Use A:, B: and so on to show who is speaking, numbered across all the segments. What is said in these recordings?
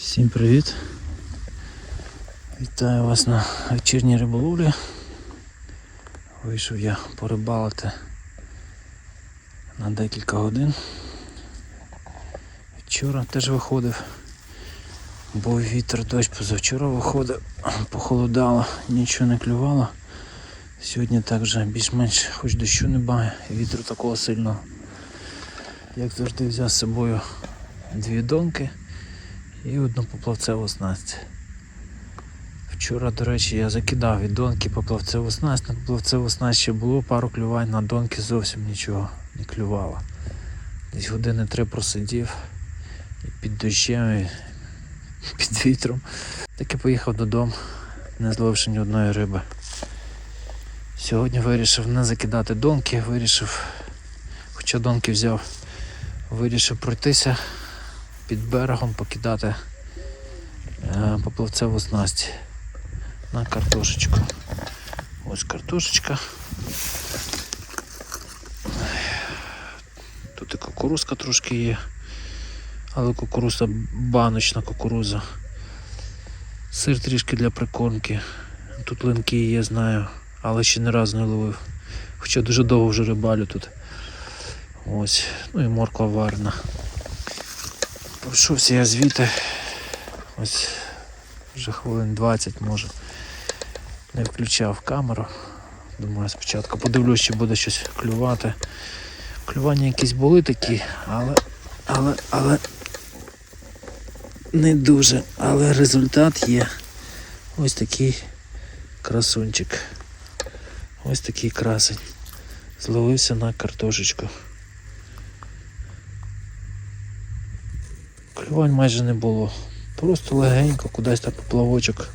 A: Всім привіт! Вітаю вас на вечірній риболовлі. Вийшов я порибалити на декілька годин. Вчора теж виходив, бо вітер дощ позавчора виходив, похолодало, нічого не клювало. Сьогодні також більш-менш хоч дощу немає, вітру такого сильного. Як завжди взяв з собою дві донки і одну поплавцеву снасть. Вчора, до речі, я закидав від донки поплавцеву снасть, на поплавцеву снасть ще було пару клювань, на донки зовсім нічого не клювало. Десь години три просидів і під дощем, і під вітром. Так і поїхав додому, не зловивши ні одної риби. Сьогодні вирішив не закидати донки, вирішив, хоча донки взяв, вирішив пройтися під берегом, покидати е, поплавцеву снасть на картошечку. Ось картошечка. Тут і кукурузка трошки є, але кукуруза баночна кукуруза. Сир трішки для прикормки. Тут линки є, знаю, але ще не разу не ловив. Хоча дуже довго вже рибалю тут. Ось, ну і морква варена. Пройшовся я звідти. Ось вже хвилин 20 може. Не включав камеру. Думаю, спочатку подивлюсь, чи буде щось клювати. Клювання якісь були такі, але, але, але не дуже. Але результат є. Ось такий красунчик. Ось такий красень. Зловився на картошечку. Клювань майже не було. Просто легенько кудись так поплавочок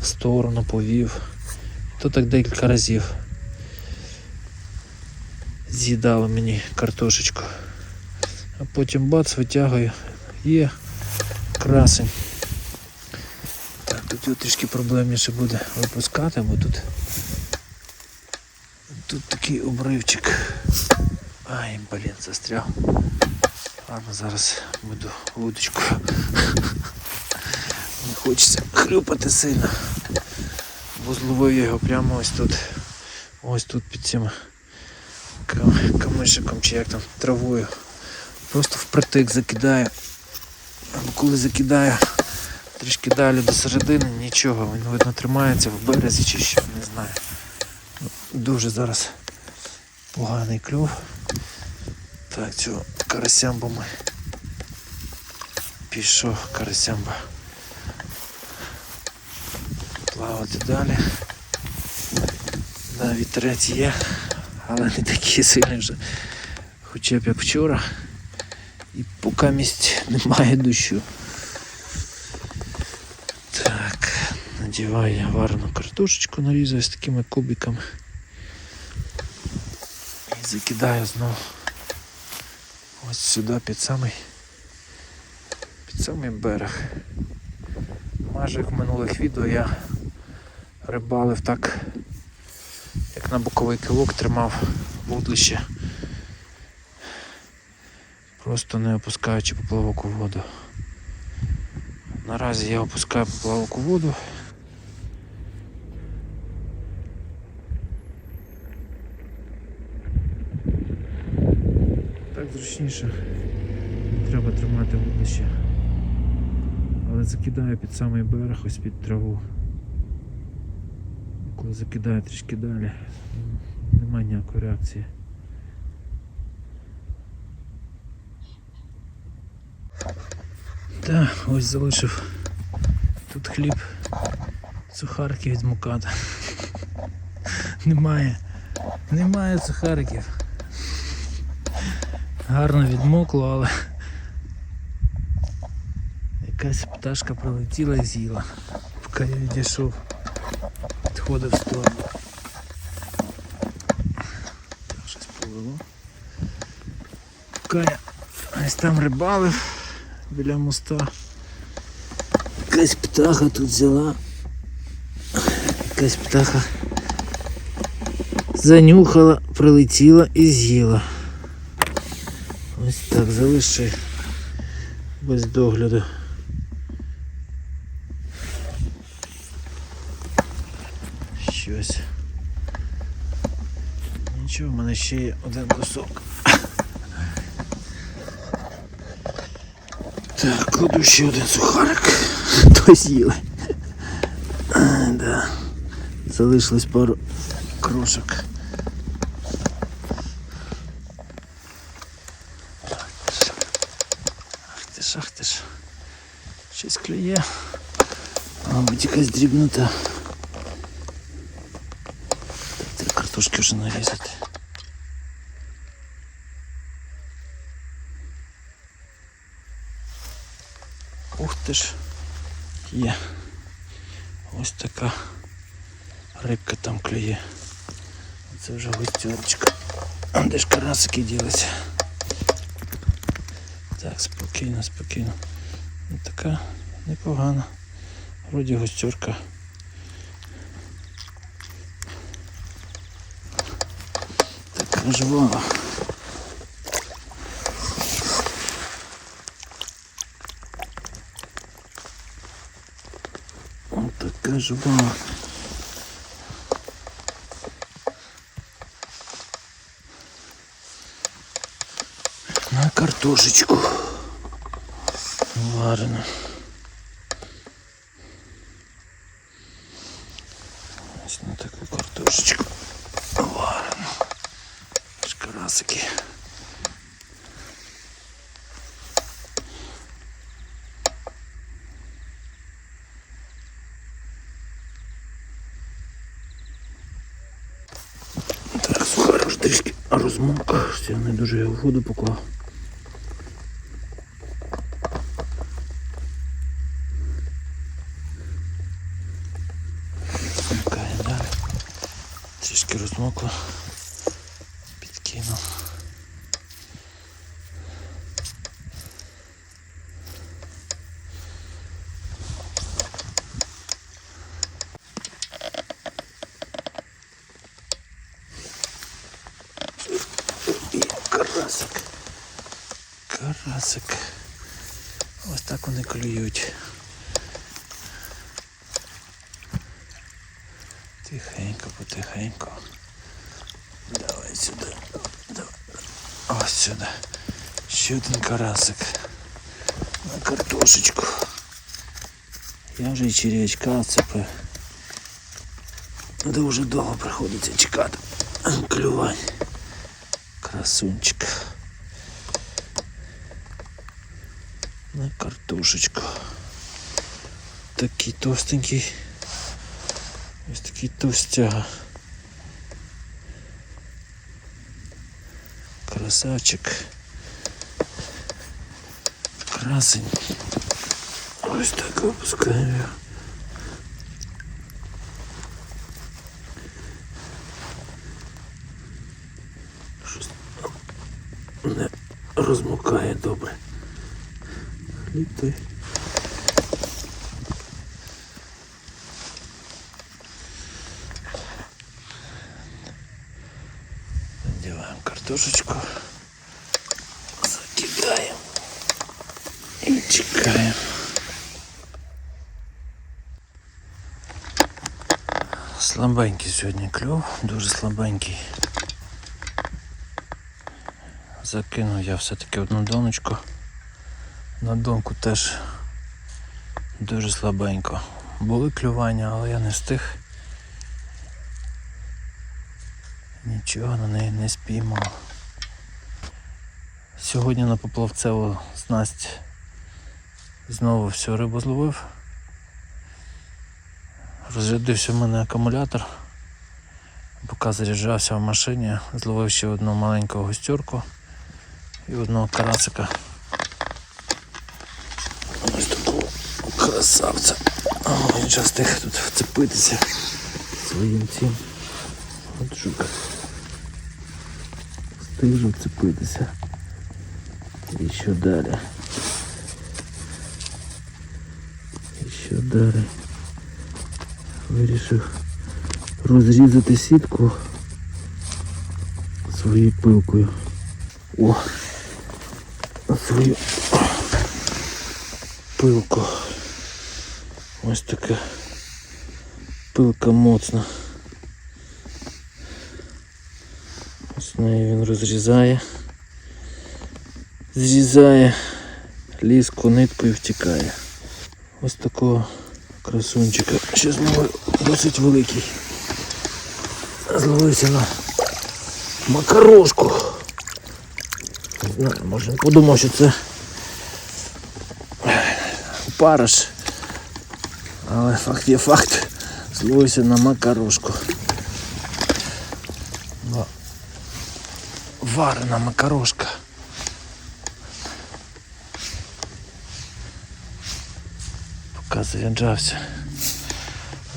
A: в сторону повів. То так декілька разів з'їдало мені картошечку. А потім бац, витягую. Є красень. Так, тут трішки проблемніше буде випускати, бо тут тут такий обривчик. Ай, блін, застряг. Ладно, зараз буду вудочку. Не хочеться хлюпати сильно. Бо зловив я його прямо ось тут. Ось тут під цим кам- камишиком чи як там травою. Просто впритик закидаю. А коли закидаю трішки далі до середини, нічого, він видно тримається в березі чи що, не знаю. Дуже зараз поганий клюв. Так, цього карасямбо ми. Пішов карасямба. Плавати далі. Да, вітерець є, але не такий сильний вже. Хоча б як вчора. І поки місць немає дощу. Так, надіваю я варену картошечку, нарізаю з такими кубиками. І закидаю знову. Ось сюди під самий під самий берег. Майже як в минулих відео я рибалив так, як на боковий кивок тримав вудлище, просто не опускаючи поплавок у воду. Наразі я опускаю поплавок у воду. Так зручніше. Треба тримати вудлище. Але закидаю під самий берег, ось під траву. Коли закидаю трішки далі, немає ніякої реакції. Так, ось залишив тут хліб, сухарики від муката. Немає, немає сухариків. Гарно відмокло, але якась пташка прилетіла і з'їла. Поки я відійшов, відходив в сторону. Щось повело. Поки я ось там рибалив біля моста. Якась птаха тут взяла. Якась птаха занюхала, прилетіла і з'їла. Ось так залиши без догляду. Щось. Нічого, в мене ще є один кусок. Так, кладу ще один сухарик, то з'їли. Да. Залишилось пару крошок. Щось клює. Мабуть, якась дрібнота. Так, треба картошки вже нарізати. Ух ти ж. Є. Ось така рибка там клює. Це вже гостьорочка. А де ж карасики ділися? Так, спокійно, спокійно. Ну, така непогана. Вроді гостьорка. Така жвава. Ось така жвава. На картошечку. Варено. Трішки розмок. Я не дуже його в воду поклав. Трішки розмокло. Карасик. Ось так вони клюють. Тихенько, потихенько. Давай сюди. Давай. Ось сюди. Ще один карасик. На картошечку. Я вже і черв'ячка цепив. Дуже довго приходиться чекати. Клювань. Красунчик. На картошечку. Такий товстенький. Ось такий товстяга. Красавчик. Красень. Ось так випускаємо. Щось не розмокає добре. Хліб. Надеваем картошечку. Закидаем. И чекаем. Слабенький сьогодні кльов, дуже слабенький. Закинув я все-таки одну доночку. На донку теж дуже слабенько. Були клювання, але я не встиг. Нічого на неї не спіймав. Сьогодні на поплавцеву снасть знову всю рибу зловив. Розрядився в мене акумулятор. Поки заряджався в машині, зловив ще одну маленьку гостюрку і одного карасика. Ось такого красавця. Він час тих тут вцепитися своїм цим. От жука. Встиг же вцепитися. І що далі? І що далі? Вирішив розрізати сітку своєю пилкою. О! Свою пилку. Ось така пилка моцна. Ось нею він розрізає, зрізає, ліску і втікає. Ось такого красунчика. Ще знову досить великий. Зловився на макарошку. Не знаю, може подумав, що це параш. Але факт є факт. Зловився на макарошку. Ва- Варена макарошка. Поки заряджався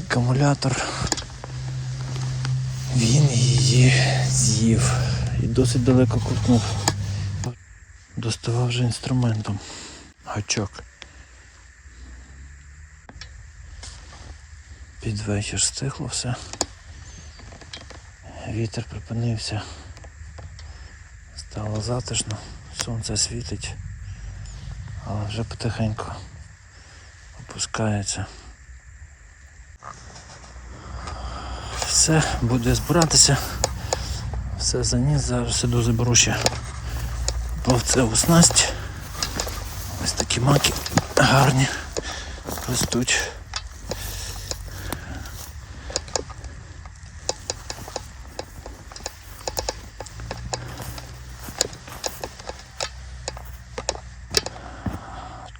A: акумулятор. Він її з'їв і досить далеко крутнув. Доставав вже інструментом. Гачок. Під вечір стихло все. Вітер припинився. Стало затишно, сонце світить, але вже потихеньку опускається. Все, буде збиратися. Все заніс, зараз іду заберу ще плавцеву снасть. Ось такі маки гарні ростуть.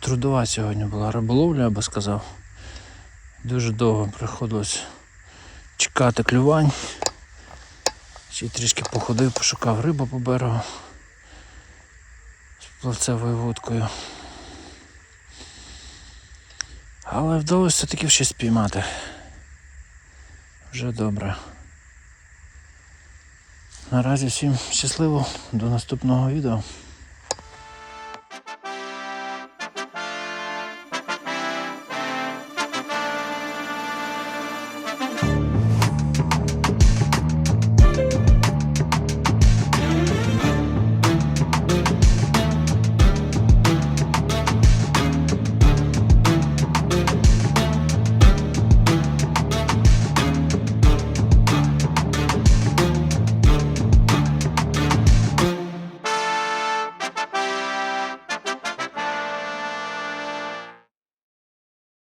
A: Трудова сьогодні була риболовля, я би сказав. Дуже довго приходилось чекати клювань. Ще трішки походив, пошукав рибу по берегу з плавцевою вудкою. Але вдалося все-таки щось спіймати. Вже добре. Наразі всім щасливо, до наступного відео.